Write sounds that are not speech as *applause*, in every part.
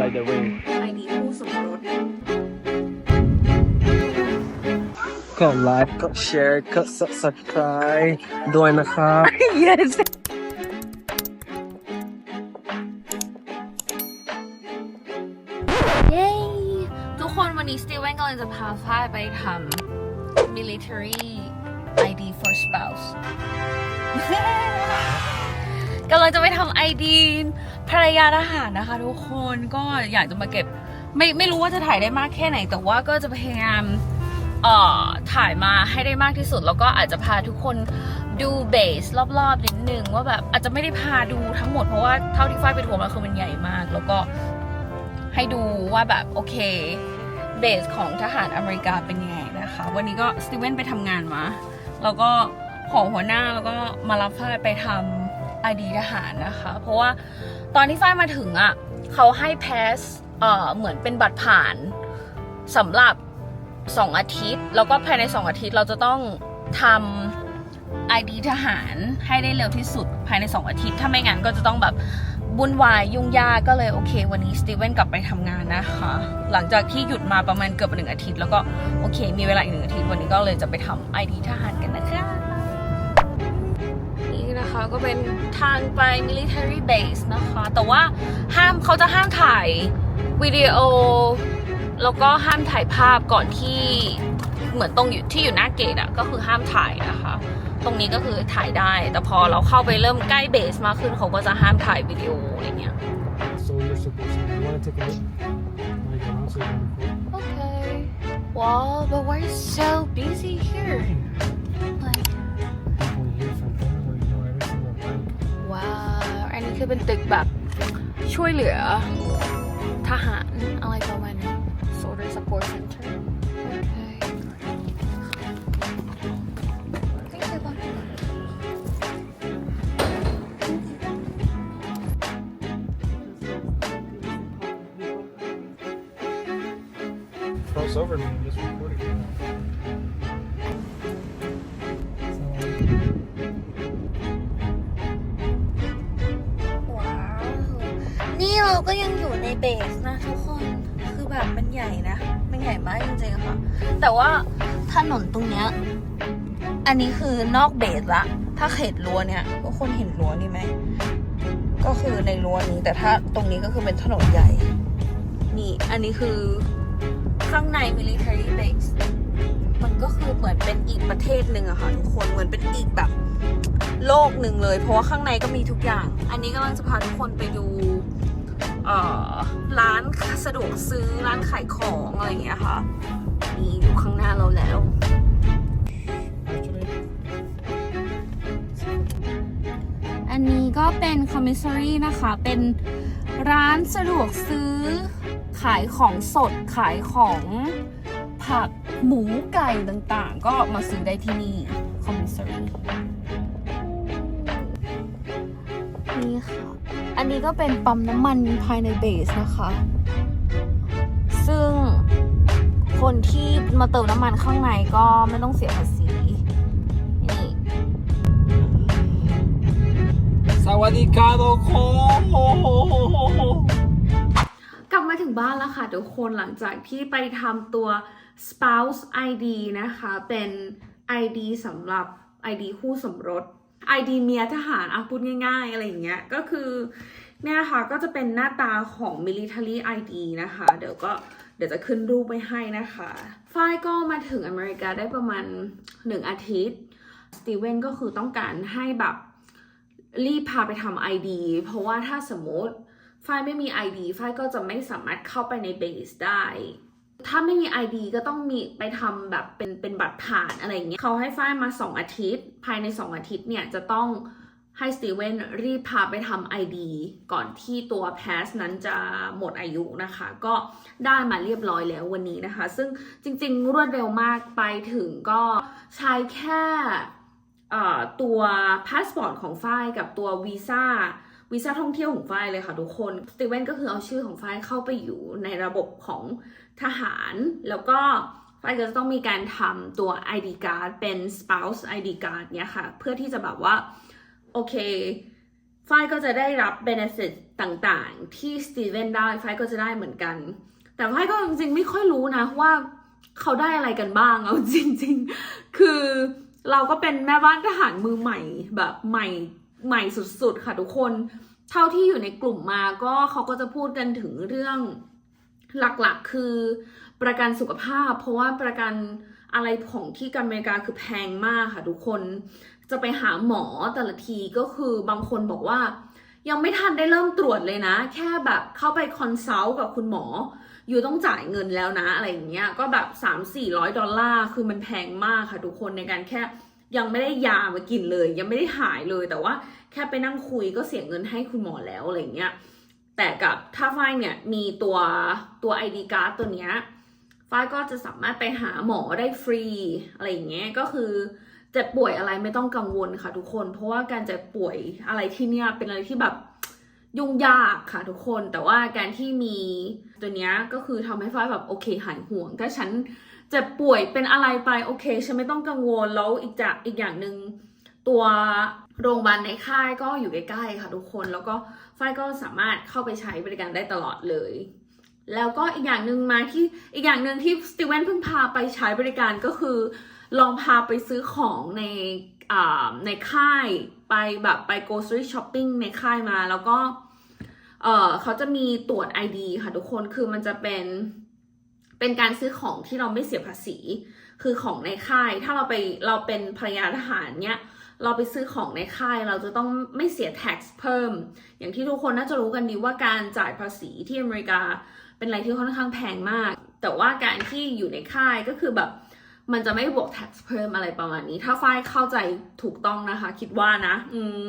by the way ไอดีคู่สมรสกดไลค์กดแชร์กด subscribe ด้วยนะครับ yes เย้ทุกคนวันนี้สตีเวนกำลังจะพาฝ้ายไปทำ military ID for spouse กำลังจะไปทำ ID ภรรยาทหารนะคะ ทุกคนก็อยากจะมาเก็บ ไม่ไม่รู้ว่าจะถ่ายได้มากแค่ไหน แต่ว่าก็จะพยายามเอ่อถ่ายมาให้ได้มากที่สุด แล้วก็อาจจะพาทุกคนดูเบสรอบๆนิดนึงว่าแบบอาจจะไม่ได้พาดูทั้งหมดเพราะว่าเท่าที่ฝ้ายไปทัวร์มาคือมันใหญ่มาก แล้วก็ให้ดูว่าแบบโอเคเบสของทหารอเมริกาเป็นยังไงนะคะ วันนี้ก็สตีเวนไปทำงานมา แล้วก็ขอหัวหน้าแล้วก็มารับฝ้ายไปทำ ไอดีทหารนะคะ เพราะว่าตอนที่ฝ้ายมาถึงอะ่ะเขาให้แพสเอ่อเหมือนเป็นบัตรผ่านสำหรับสองอาทิตย์ แล้วก็ภายในสองอาทิตย์เราจะต้องทำ ID ทหารให้ได้เร็วที่สุดภายใน 2 อาทิตย์ ถ้าไม่งั้นก็จะต้องแบบบุ่นวายยุ่งยากก็เลยโอเค วันนี้สตีเวนกลับไปทำงานนะคะ หลังจากที่หยุดมาประมาณเกือบหนึ่งอาทิตย์ แล้วก็โอเค มีเวลาอีกหนึ่งอาทิตย์วันนี้ก็เลยจะไปทำ ID ทหารกันนะคะ ก็เป็นทางไป military base นะคะ แต่ว่าห้ามเขาจะห้ามถ่ายวิดีโอ แล้วก็ห้ามถ่ายภาพก่อนที่เหมือนตรงอยู่ที่อยู่หน้าเกตอะก็คือห้ามถ่ายนะคะ ตรงนี้ก็คือถ่ายได้ แต่พอเราเข้าไปเริ่มใกล้เบสมากขึ้นเขาก็จะห้ามถ่ายวิดีโออะไรเงี้ย so you're supposed to you want to take a look like around so you can record Okay wow but why is so busy here เป็นตึกแบบช่วยเหลือทหารอะไรประมาณนี้ Soldier Support Center โอเค cross over me and just เบสนะทุกคนคือแบบมันใหญ่นะ มันใหญ่มากจริงๆค่ะ แต่ว่าถนนตรงเนี้ยอันนี้คือนอกเบสละถ้าเขตรั้วเนี่ยทุกคนเห็นรั้วนี่ไหมก็คือในรั้วนี้แต่ถ้าตรงนี้ก็คือเป็นถนนใหญ่ นี่อันนี้คือข้างใน military base มันก็คือเหมือนเป็นอีกประเทศหนึ่งอะค่ะทุกคนเหมือนเป็นอีกแบบโลกหนึ่งเลย เพราะว่าข้างในก็มีทุกอย่าง อันนี้กำลังจะพาทุกคนไปดู ร้านสะดวกซื้อร้านขายของอะไรอย่างเงี้ยค่ะนี่อยู่ข้างหน้าเราแล้ว actually อันนี้ก็เป็น commissary นะคะ เป็นร้านสะดวกซื้อ ขายของสดขายของผักหมูไก่ต่างๆ ก็มาซื้อได้ที่นี่ commissary นี่ค่ะ อันนี้ก็เป็นปั๊มน้ำมันภายในเบสนะคะ ซึ่งคนที่มาเติมน้ำมันข้างในก็ไม่ต้องเสียภาษีนี่สวัสดีครับทุกคนกลับมาถึงบ้านแล้วค่ะทุกคนหลังจากที่ไปทำตัว spouse ID นะคะ เป็น ID สำหรับ ID คู่สมรส ID เมียทหารอะพูดง่าย ๆ อะไรอย่างเงี้ย ก็คือเนี่ยนะคะก็จะเป็นหน้าตาของ military ID นะคะ เดี๋ยวก็เดี๋ยวจะขึ้นรูปไว้ให้นะคะฝ้ายก็มาถึงอเมริกาได้ประมาณ 1 อาทิตย์ สตีเวนก็คือต้องการให้แบบรีบพาไปทำ ID เพราะว่าถ้าสมมติฝ้ายไม่มี ID ฝ้ายก็จะไม่สามารถเข้าไปในเบสได้ ถ้าไม่มี ID ก็ต้องมีไปทำแบบเป็นเป็นบัตรผ่านอะไรอย่างเงี้ยเขาให้ฝ้ายมา 2 อาทิตย์ ภายใน 2 อาทิตย์เนี่ยจะต้องให้สตีเวนรีบพาไปทำ ID ก่อนที่ตัวแพสนั้นจะหมดอายุนะคะ ก็ได้มาเรียบร้อยแล้ววันนี้นะคะ ซึ่งจริงๆ รวดเร็วมากไปถึงก็ใช้แค่ตัวพาสปอร์ตของฝ้ายกับตัววีซ่า วีซ่าท่องเที่ยวของฝ้ายเลยค่ะทุกคนสตีเวนก็คือเอาชื่อของฝ้ายเข้าไปอยู่ในระบบของทหาร แล้วก็ฝ้ายก็จะต้องมีการทำตัว ID card เป็น spouse ID card เนี่ยค่ะ เพื่อที่จะแบบว่า โอเคฝ้ายก็จะได้รับ benefit ต่างๆ ที่สตีเวนได้ฝ้ายก็จะได้เหมือนกัน แต่ฝ้ายก็จริงๆ ไม่ค่อยรู้นะว่าเขาได้อะไรกันบ้างเอาจริง ๆ คือเราก็เป็นแม่บ้านทหารมือใหม่แบบใหม่ ใหม่สุดๆ ค่ะทุกคน เท่าที่อยู่ในกลุ่มมาก็เขาก็จะพูดกันถึงเรื่องหลักๆ คือประกันสุขภาพ เพราะว่าประกันอะไรของที่อเมริกาคือแพงมากค่ะทุกคน จะไปหาหมอแต่ละทีก็คือบางคนบอกว่า ยังไม่ทันได้เริ่มตรวจเลยนะ แค่แบบเข้าไปคอนซัลท์กับคุณหมอ อยู่ต้องจ่ายเงินแล้วนะอะไรอย่างเงี้ย ก็แบบ 3 4 0 0 ดอลลาร์ คือมันแพงมากค่ะทุกคนในการแค่ ยังไม่ได้ยามากินเลย ยังไม่ได้หายเลย แต่ว่าแค่ไปนั่งคุยก็เสียเงินให้คุณหมอแล้วอะไรเงี้ยแต่กับถ้าฝ้ายเนี่ยมีตัวตัว ID card ตัวเนี้ยฝ้ายก็จะสามารถไปหาหมอได้ฟรีอะไรอย่างเงี้ยก็คือเจ็บป่วยอะไรไม่ต้องกังวลค่ะทุกคน เพราะว่าการเจ็บป่วยอะไรที่เนี่ยเป็นอะไรที่แบบยุ่งยากค่ะทุกคน แต่ว่าการที่มีตัวเนี้ยก็คือทำให้ฝ้ายแบบโอเคหายห่วงถ้าฉัน เจ็บป่วยเป็นอะไรไปโอเคฉันไม่ต้องกังวลแล้วอีกจากอีกอย่างหนึ่งตัวโรงพยาบาลในค่ายก็อยู่ใกล้ๆค่ะทุกคนแล้วก็ฝ้ายก็สามารถเข้าไปใช้บริการได้ตลอดเลย แล้วก็อีกอย่างหนึ่งมาที่อีกอย่างหนึ่งที่สตีเวนเพิ่งพาไปใช้บริการก็คือ ลองพาไปซื้อของในอ่าในค่ายไปแบบไป grocery shopping ในค่ายมาแล้วก็เออเขาจะมีตรวจ ID ค่ะทุกคนคือมันจะเป็น เป็นการซื้อของที่เราไม่เสียภาษี คือของในค่าย ถ้าเราไปเราเป็นภรรยาทหารเนี่ยเราไปซื้อของในค่ายเราจะต้องไม่เสีย tax เพิ่ม อย่างที่ทุกคนน่าจะรู้กันดีว่าการจ่ายภาษีที่อเมริกาเป็นอะไรที่ค่อนข้างแพงมาก แต่ว่าการที่อยู่ในค่ายก็คือแบบมันจะไม่บวก tax เพิ่มอะไรประมาณนี้ ถ้าฝ้ายเข้าใจถูกต้องนะคะ คิดว่านะ อืม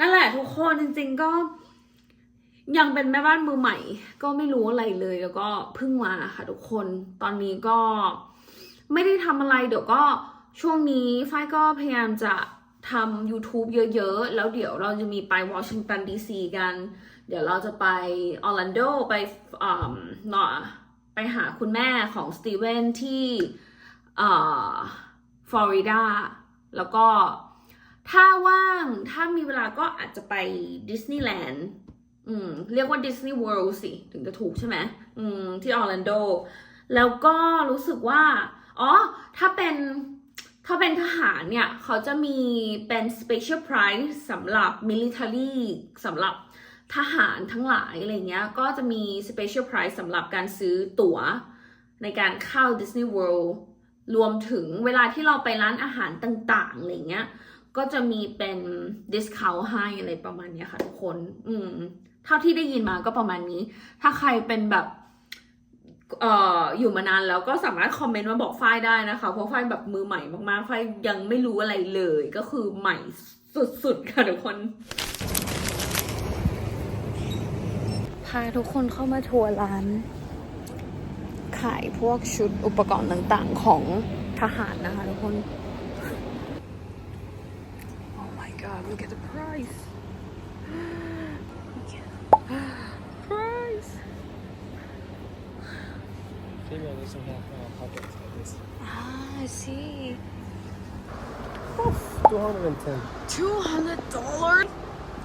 นั่นแหละทุกคนจริง ๆ ก็ ยังเป็นแม่บ้านมือใหม่ ก็ไม่รู้อะไรเลย แล้วก็เพิ่งมาค่ะทุกคนตอนนี้ก็ไม่ได้ทำอะไรเดี๋ยวก็ช่วงนี้ฝ้ายก็พยายามจะทำ YouTube เยอะๆ แล้วเดี๋ยวเราจะมีไปวอชิงตันดีซีกัน เดี๋ยวเราจะไปออร์แลนโดไปอ่าเนาะไปหาคุณแม่ของสตีเวนที่อ่าฟลอริดาแล้วก็ถ้าว่างถ้ามีเวลาก็อาจจะไปดิสนีย์แลนด์ อืม เรียกว่าดิสนีย์เวิลด์สิถึงจะถูกใช่ไหมอืม ที่ออร์แลนโด แล้วก็รู้สึกว่า อ๋อ ถ้าเป็นถ้าเป็นทหารเนี่ย เขาจะมีเป็น special price สำหรับ military สำหรับทหารทั้งหลายอะไรเงี้ย ก็จะมี special price สำหรับการซื้อตั๋ว ในการเข้า Disney World รวมถึงเวลาที่เราไปร้านอาหารต่างๆอะไรเงี้ย ก็จะมีเป็น discount ให้อะไรประมาณนี้ค่ะทุกคน อืม เท่าที่ได้ยินมาก็ประมาณนี้ ถ้าใครเป็นแบบเอ่ออยู่มานานแล้วก็สามารถคอมเมนต์มาบอกฝ้ายได้นะคะ เพราะฝ้ายแบบมือใหม่มากๆฝ้ายยังไม่รู้อะไรเลยก็คือใหม่สุดๆค่ะทุกคนพาทุกคนเข้ามาทัวร์ร้าน ขายพวกชุดอุปกรณ์ต่างๆของทหารนะคะทุกคน Oh my god look at the price price Female doesn't have uh, pockets like this. ah I see 210. 200 dollars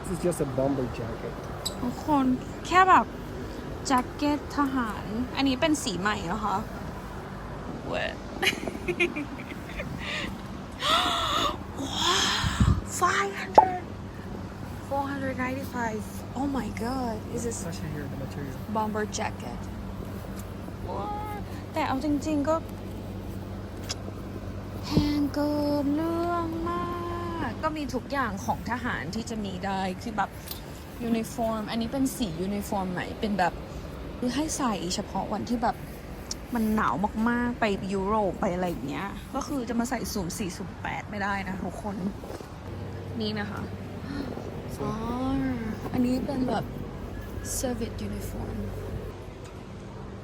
This is just a bomber jacket. ทุกคนแค่แบบแจ็คเก็ตทหาร อันนี้เป็นสีใหม่เหรอคะเว้ย 500 *gasps* 495 oh my god is this Especially here, the material. bomber jacket แต่เอาจริง ๆก็แพงเกินเรื่องมาก ก็มีทุกอย่างของทหารที่จะมีได้คือแบบยูนิฟอร์ม อันนี้เป็นสียูนิฟอร์มใหม่เป็นแบบคือให้ใส่เฉพาะวันที่แบบมันหนาวมากๆ ไปยุโรปไปอะไรอย่างเงี้ย ก็คือจะมาใส่สูมสี่สูมแปดไม่ได้นะทุกคน นี่นะคะอ๋ออันนี้เป็นแบบ Soviet uniform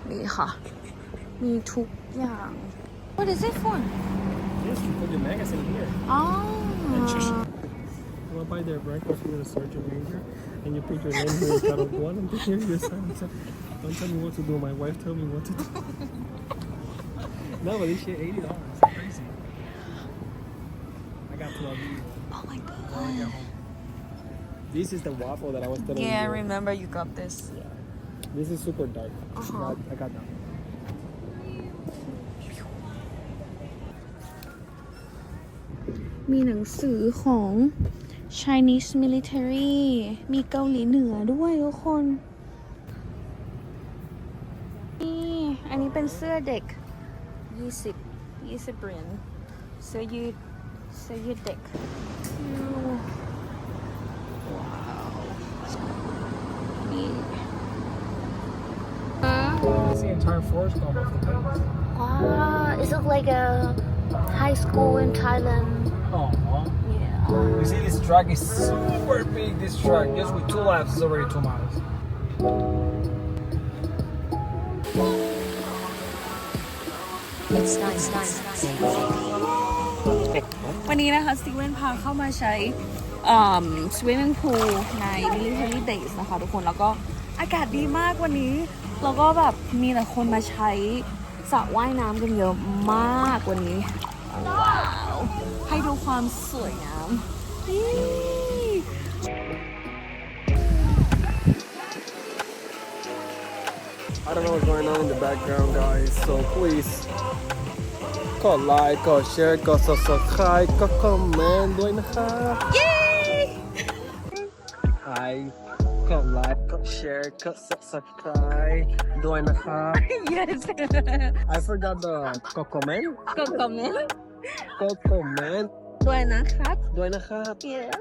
นี่ค่ะ มีทุกอย่าง What is it for Yes, you put your magazine here. อ๋อ You want to buy their breakfast with a sergeant major, and you put your name here instead of one, and here you sign. So, Don't tell me what to do. My wife tell me what to do. no, but this shit eighty dollars. Crazy. I got twelve. Oh my When I god get home. This is the waffle that I was telling Yeah, I you. remember you got this. This is super dark. Uh-huh. But I got that. มีหนังสือของ Chinese military มีเกาหลีเหนือด้วยทุกคน นี่ อันนี้เป็นเสื้อเด็ก 20 20เหรียญเสื้อยืดเสื้อยืดเด็กว้าวนี่ It's the entire forest club of the place. Ah, is it like a high school in Thailand? Oh. Yeah. You see, this track is super big. This track, just with two laps, is already two miles. It's nice, nice, nice. วันนี้นะคะสตีเวนพาเข้ามาใช้อ่า swimming pool ใน military base นะคะทุกคนแล้วก็อากาศดีมากวันนี้ แล้วก็แบบมีแต่คนมาใช้สระว่ายน้ำกันเยอะมากวันนี้ ว้าว ให้ดูความสวยงามนี่ I don't know what's going on in the background, guys. So please, กดไลค์กดแชร์กด subscribe กดคอมเมนต์ด้วยนะครับเย้ไลค์กดไลค์กดแชร์กด subscribe ด้วยนะครับ yes I forgot the กดคอมเมนต์ กดคอมเมนต์กดคอมเมนต์ด้วยนะครับ ด้วยนะครับ yeah